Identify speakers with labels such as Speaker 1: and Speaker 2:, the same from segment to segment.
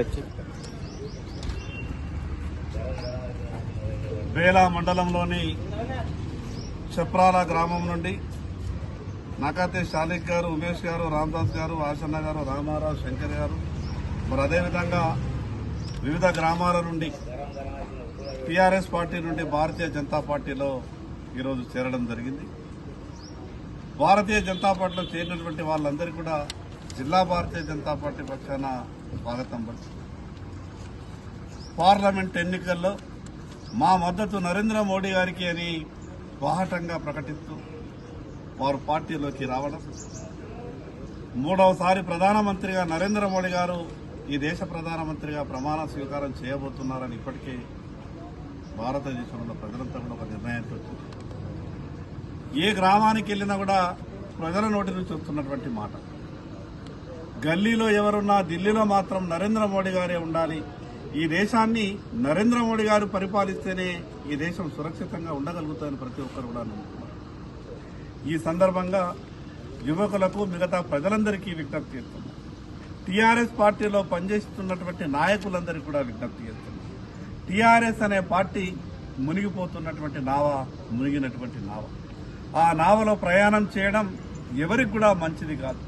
Speaker 1: వచ్చి బేలా మండలంలోని చప్రాల గ్రామం నుండి నాకైతే షాలిక్ గారు ఉమేష్ గారు రామదాస్ గారు ఆసన్న గారు రామారావు శంకర్ గారు. మరి అదేవిధంగా వివిధ గ్రామాల నుండి టీఆర్ఎస్ పార్టీ నుండి భారతీయ జనతా పార్టీలో ఈరోజు చేరడం జరిగింది. భారతీయ జనతా పార్టీలో చేరినటువంటి వాళ్ళందరికీ కూడా జిల్లా భారతీయ జనతా పార్టీ పక్షాన స్వాగతం పలుకుతున్నాం. పార్లమెంట్ ఎన్నికల్లో మా మద్దతు నరేంద్ర మోడీ గారికి అని బాహటంగా ప్రకటిస్తూ వారు పార్టీలోకి రావడం. మూడవసారి ప్రధానమంత్రిగా నరేంద్ర మోడీ గారు ఈ దేశ ప్రధానమంత్రిగా ప్రమాణ స్వీకారం చేయబోతున్నారని ఇప్పటికే భారతదేశంలో ప్రజలంతా కూడా ఒక నిర్ణయానికి వచ్చింది ఏ గ్రామానికి వెళ్ళినా కూడా ప్రజల నోటి నుంచి వస్తున్నటువంటి మాట. గల్లీలో ఎవరున్నా ఢిల్లీలో మాత్రం నరేంద్ర మోడీ గారే ఉండాలి. ఈ దేశాన్ని నరేంద్ర మోడీ గారు పరిపాలిస్తేనే ఈ దేశం సురక్షితంగా ఉండగలుగుతుందని ప్రతి ఒక్కరు కూడా నమ్ముతున్నారు ఈ సందర్భంగా యువకులకు మిగతా ప్రజలందరికీ విజ్ఞప్తి చేస్తున్నాం. టీఆర్ఎస్ పార్టీలో పనిచేస్తున్నటువంటి నాయకులందరికీ కూడా విజ్ఞప్తి చేస్తున్నాం. టీఆర్ఎస్ అనే పార్టీ మునిగిపోతున్నటువంటి నావ మునిగినటువంటి నావ. ఆ నావలో ప్రయాణం చేయడం ఎవరికి కూడా మంచిది కాదు.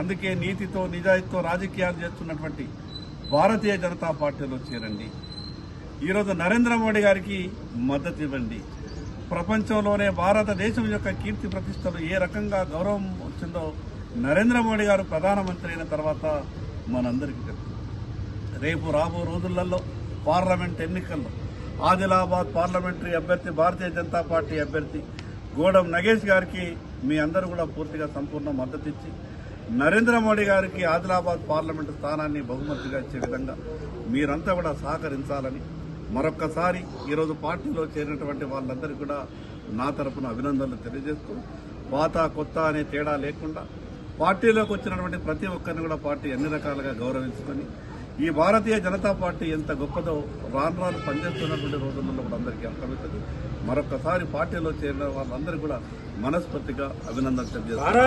Speaker 1: అందుకే నీతితో నిజాయితీతో రాజకీయాలు చేస్తున్నటువంటి భారతీయ జనతా పార్టీలో చేరండి. ఈరోజు నరేంద్ర మోడీ గారికి మద్దతు ఇవ్వండి. ప్రపంచంలోనే భారతదేశం యొక్క కీర్తి ప్రతిష్టలు ఏ రకంగా గౌరవం వచ్చిందో నరేంద్ర మోడీ గారు ప్రధానమంత్రి అయిన తర్వాత మనందరికీ తెలుసు. రేపు రాబో రోజులలో పార్లమెంట్ ఎన్నికల్లో ఆదిలాబాద్ పార్లమెంటరీ అభ్యర్థి భారతీయ జనతా పార్టీ అభ్యర్థి గోడం నగేష్ గారికి మీ అందరూ కూడా పూర్తిగా సంపూర్ణ మద్దతు ఇచ్చి నరేంద్ర మోడీ గారికి ఆదిలాబాద్ పార్లమెంటు స్థానాన్ని బహుమతిగా ఇచ్చే విధంగా మీరంతా కూడా సహకరించాలని మరొక్కసారి ఈరోజు పార్టీలో చేరినటువంటి వాళ్ళందరికీ కూడా నా తరపున అభినందనలు తెలియజేస్తూ పాత కొత్త అనే తేడా లేకుండా పార్టీలోకి వచ్చినటువంటి ప్రతి ఒక్కరిని కూడా పార్టీ అన్ని రకాలుగా గౌరవించుకొని ఈ భారతీయ జనతా పార్టీ ఎంత గొప్పదో రాను రాను పనిచేస్తున్నటువంటి రోజుల్లో కూడా అందరికీ అర్థమవుతుంది. మరొకసారి పార్టీలో చేరిన వాళ్ళందరికీ కూడా మనస్ఫూర్తిగా అభినందనలు తెలియజేస్తారు